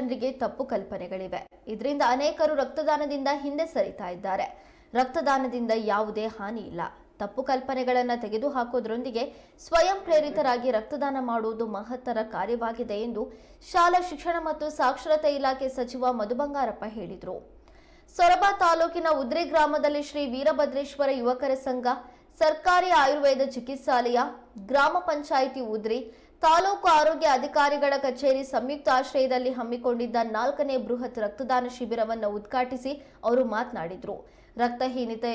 ಜನರಿಗೆ ತಪ್ಪು ಕಲ್ಪನೆಗಳಿವೆ. ಇದರಿಂದ ಅನೇಕರು ರಕ್ತದಾನದಿಂದ ಹಿಂದೆ ಸರಿತಾ ಇದ್ದಾರೆ. ರಕ್ತದಾನದಿಂದ ಯಾವುದೇ ಹಾನಿ ಇಲ್ಲ. ತಪ್ಪು ಕಲ್ಪನೆಗಳನ್ನು ತೆಗೆದುಹಾಕೋದ್ರೊಂದಿಗೆ ಸ್ವಯಂ ಪ್ರೇರಿತರಾಗಿ ರಕ್ತದಾನ ಮಾಡುವುದು ಮಹತ್ತರ ಕಾರ್ಯವಾಗಿದೆ ಎಂದು ಶಾಲಾ ಶಿಕ್ಷಣ ಮತ್ತು ಸಾಕ್ಷರತಾ ಇಲಾಖೆ ಸಚಿವ ಮಧು ಬಂಗಾರಪ್ಪ ಹೇಳಿದರು. ಸೊರಬ ತಾಲೂಕಿನ ಉದ್ರಿ ಗ್ರಾಮದಲ್ಲಿ ಶ್ರೀ ವೀರಭದ್ರೇಶ್ವರ ಯುವಕರ ಸಂಘ, ಸರ್ಕಾರಿ ಆಯುರ್ವೇದ ಚಿಕಿತ್ಸಾಲಯ, ಗ್ರಾಮ ಪಂಚಾಯಿತಿ ಉದ್ರಿ ತಾಲೂಕು ಆರೋಗ್ಯ ಅಧಿಕಾರಿಗಳ ಕಚೇರಿ ಸಂಯುಕ್ತ ಆಶ್ರಯದಲ್ಲಿ ಹಮ್ಮಿಕೊಂಡಿದ್ದ ನಾಲ್ಕನೇ ಬೃಹತ್ ರಕ್ತದಾನ ಶಿಬಿರವನ್ನು ಉದ್ಘಾಟಿಸಿ ಅವರು ಮಾತನಾಡಿದರು. ರಕ್ತಹೀನತೆ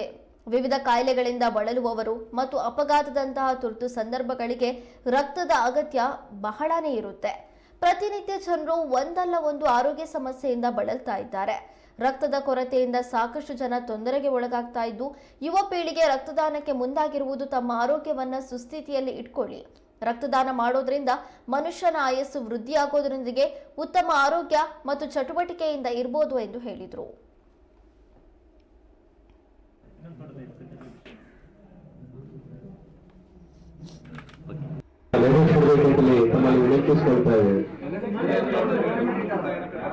ವಿವಿಧ ಕಾಯಿಲೆಗಳಿಂದ ಬಳಲುವವರು ಮತ್ತು ಅಪಘಾತದಂತಹ ತುರ್ತು ಸಂದರ್ಭಗಳಿಗೆ ರಕ್ತದ ಅಗತ್ಯ ಬಹಳನೇ ಇರುತ್ತೆ. ಪ್ರತಿನಿತ್ಯ ಜನರು ಒಂದಲ್ಲ ಒಂದು ಆರೋಗ್ಯ ಸಮಸ್ಯೆಯಿಂದ ಬಳಲ್ತಾ ಇದ್ದಾರೆ. ರಕ್ತದ ಕೊರತೆಯಿಂದ ಸಾಕಷ್ಟು ಜನ ತೊಂದರೆಗೆ ಒಳಗಾಗ್ತಾ ಇದ್ದು, ಯುವ ಪೀಳಿಗೆ ರಕ್ತದಾನಕ್ಕೆ ಮುಂದಾಗಿರುವುದು ತಮ್ಮ ಆರೋಗ್ಯವನ್ನ ಸುಸ್ಥಿತಿಯಲ್ಲಿ ಇಟ್ಕೊಳ್ಳಿ. ರಕ್ತದಾನ ಮಾಡೋದ್ರಿಂದ ಮನುಷ್ಯನ ಆಯಸ್ಸು ವೃದ್ಧಿಯಾಗೋದ್ರೊಂದಿಗೆ ಉತ್ತಮ ಆರೋಗ್ಯ ಮತ್ತು ಚಟುವಟಿಕೆಯಿಂದ ಇರ್ಬೋದು ಎಂದು ಹೇಳಿದರು. ವಿನಂತಿಸಿಕೊಳ್ತಾ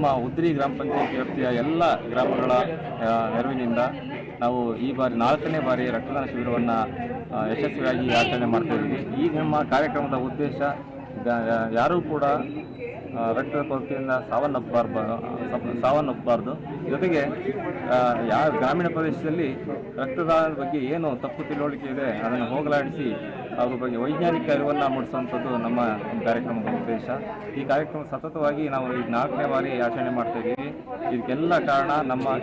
ನಮ್ಮ ಉದ್ರಿ ಗ್ರಾಮ ಪಂಚಾಯತ್ ವ್ಯಾಪ್ತಿಯ ಎಲ್ಲ ಗ್ರಾಮಗಳ ನೆರವಿನಿಂದ ನಾವು ಈ ಬಾರಿ ನಾಲ್ಕನೇ ಬಾರಿ ರಕ್ತದಾನ ಶಿಬಿರವನ್ನು ಯಶಸ್ವಿಯಾಗಿ ಆಚರಣೆ ಮಾಡ್ತಾ ಇದ್ದೀವಿ. ಈ ನಮ್ಮ ಕಾರ್ಯಕ್ರಮದ ಉದ್ದೇಶ ಯಾರೂ ಕೂಡ ರಕ್ತ ರಕ್ತದ ಕೊರತೆಯಿಂದ ಸಾವನ್ನಪ್ಪಬಾರ್ದು ಸಾವನ್ನಪ್ಪಬಾರ್ದು ಜೊತೆಗೆ ಯಾವ ಗ್ರಾಮೀಣ ಪ್ರದೇಶದಲ್ಲಿ ರಕ್ತದಾನದ ಬಗ್ಗೆ ಏನು ತಪ್ಪು ತಿಳುವಳಿಕೆ ಇದೆ, ಅದನ್ನು ಹೋಗಲಾಡಿಸಿ ಅವ್ರ ಬಗ್ಗೆ ವೈಜ್ಞಾನಿಕ ಅರಿವನ್ನು ಮೂಡಿಸುವಂಥದ್ದು ನಮ್ಮ ಕಾರ್ಯಕ್ರಮದ ಉದ್ದೇಶ. ಈ ಕಾರ್ಯಕ್ರಮ ಸತತವಾಗಿ ನಾವು ಈ ನಾಲ್ಕನೇ ಬಾರಿ ಆಚರಣೆ ಮಾಡ್ತಾ ಇದ್ದೀವಿ. ಇದಕ್ಕೆಲ್ಲ ಕಾರಣ ನಮ್ಮ